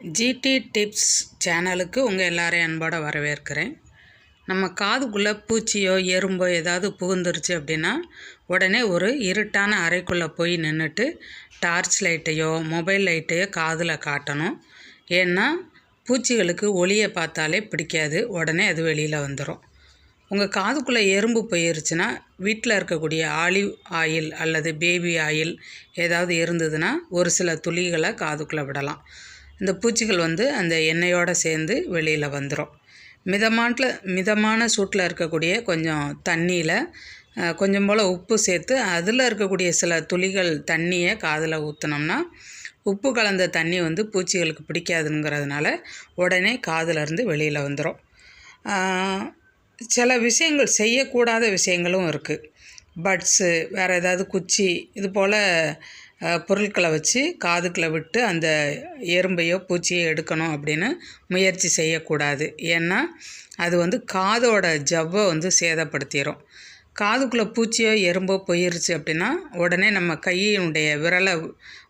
GT tips சேனலுக்கு உங்கள் எல்லாரையும் அன்போடு வரவேற்கிறேன். நம்ம காதுக்குள்ளே பூச்சியோ எறும்போ ஏதாவது புகுந்துருச்சு அப்படின்னா உடனே ஒரு இருட்டான அறைக்குள்ளே போய் நின்றுட்டு டார்ச் லைட்டையோ மொபைல் லைட்டையோ காதில் காட்டணும். ஏன்னா பூச்சிகளுக்கு ஒளியை பார்த்தாலே பிடிக்காது. உடனே அது வெளியில் வந்துடும் உங்கள் காதுக்குள்ளே எறும்பு போயிருச்சுன்னா வீட்டில் இருக்கக்கூடிய ஆலிவ் ஆயில் அல்லது பேபி ஆயில் ஏதாவது இருந்ததுன்னா ஒரு சில துளிகளை காதுக்குள்ளே விடலாம். இந்த பூச்சிகள் வந்து அந்த எண்ணெயோடு சேர்ந்து வெளியில் வந்துடும் மிதமான மிதமான சூட்டில் இருக்கக்கூடிய கொஞ்சம் தண்ணியில் கொஞ்சம் போல் உப்பு சேர்த்து அதில் இருக்கக்கூடிய சில துளிகள் தண்ணியை காதில் ஊற்றினோம்னா உப்பு கலந்த தண்ணி வந்து பூச்சிகளுக்கு பிடிக்காதுங்கிறதுனால உடனே காதிலிருந்து வெளியில் வந்துடும் சில விஷயங்கள் செய்யக்கூடாத விஷயங்களும் இருக்குது பட்ஸு வேறு ஏதாவது குச்சி இது போல் பொருட்களை வச்சு காதுக்குள்ளே விட்டு அந்த எறும்பையோ பூச்சியோ எடுக்கணும் அப்படின்னு முயற்சி செய்யக்கூடாது. ஏன்னா அது வந்து காதோட ஜவ்வை வந்து சேதப்படுத்திடும் காதுக்குள்ளே பூச்சியோ எறும்போ போயிருச்சு அப்படின்னா உடனே நம்ம கையினுடைய விரலை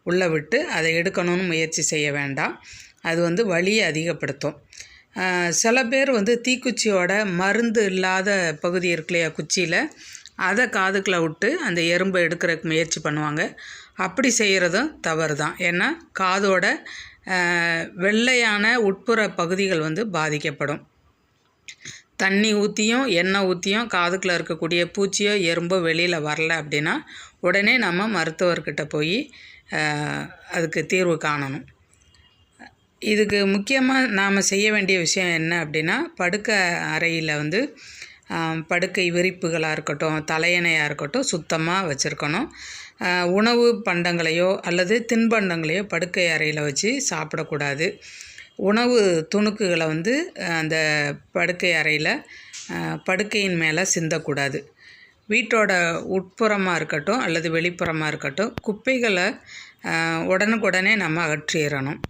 உள்ளே விட்டு அதை எடுக்கணும்னு முயற்சி செய்ய வேண்டாம். அது வந்து வலியை அதிகப்படுத்தும். சில பேர் வந்து தீக்குச்சியோட மருந்து இல்லாத பகுதி இருக்கு இல்லையா குச்சியில் அதை காதுக்குள்ளே விட்டு அந்த எறும்பை எடுக்கிறதுக்கு முயற்சி பண்ணுவாங்க. அப்படி செய்கிறதும் தவறு தான் ஏன்னா காதோட வெள்ளையான உட்புற பகுதிகள் வந்து பாதிக்கப்படும். தண்ணி ஊற்றியும் எண்ணெய் ஊற்றியும் காதுக்குள்ளே இருக்கக்கூடிய பூச்சியோ எறும்போ வெளியில் வரல அப்படின்னா உடனே நம்ம மருத்துவர்கிட்ட போய் அதுக்கு தீர்வு காணணும். இதுக்கு முக்கியமாக நாம் செய்ய வேண்டிய விஷயம் என்ன அப்படின்னா படுக்க அறையில் வந்து படுக்கை விரிப்புகளாக இருக்கட்டும் தலையணையாக இருக்கட்டும் சுத்தமாக வச்சுருக்கணும். உணவு பண்டங்களையோ அல்லது தின்பண்டங்களையோ படுக்கை அறையில் வச்சு சாப்பிடக்கூடாது. உணவு துணுக்குகளை வந்து அந்த படுக்கை அறையில் படுக்கையின் மேலே சிந்தக்கூடாது. வீட்டோட உட்புறமாக இருக்கட்டும் அல்லது வெளிப்புறமாக இருக்கட்டும் குப்பைகளை உடனுக்குடனே நம்ம அகற்றிடணும்.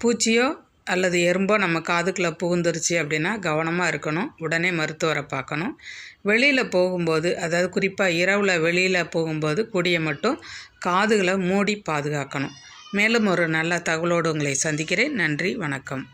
பூச்சியோ அல்லது எறும்போ நம்ம காதுக்குள்ளே புகுந்துருச்சு அப்படின்னா கவனமாக இருக்கணும். உடனே மருத்துவரை பார்க்கணும். வெளியில் போகும்போது அதாவது குறிப்பாக இரவில் வெளியில் போகும்போது கூடிய மட்டும் காதுகளை மூடி பாதுகாக்கணும். மேலும் ஒரு நல்ல தகவலோடு உங்களை சந்திக்கிறேன். நன்றி வணக்கம்.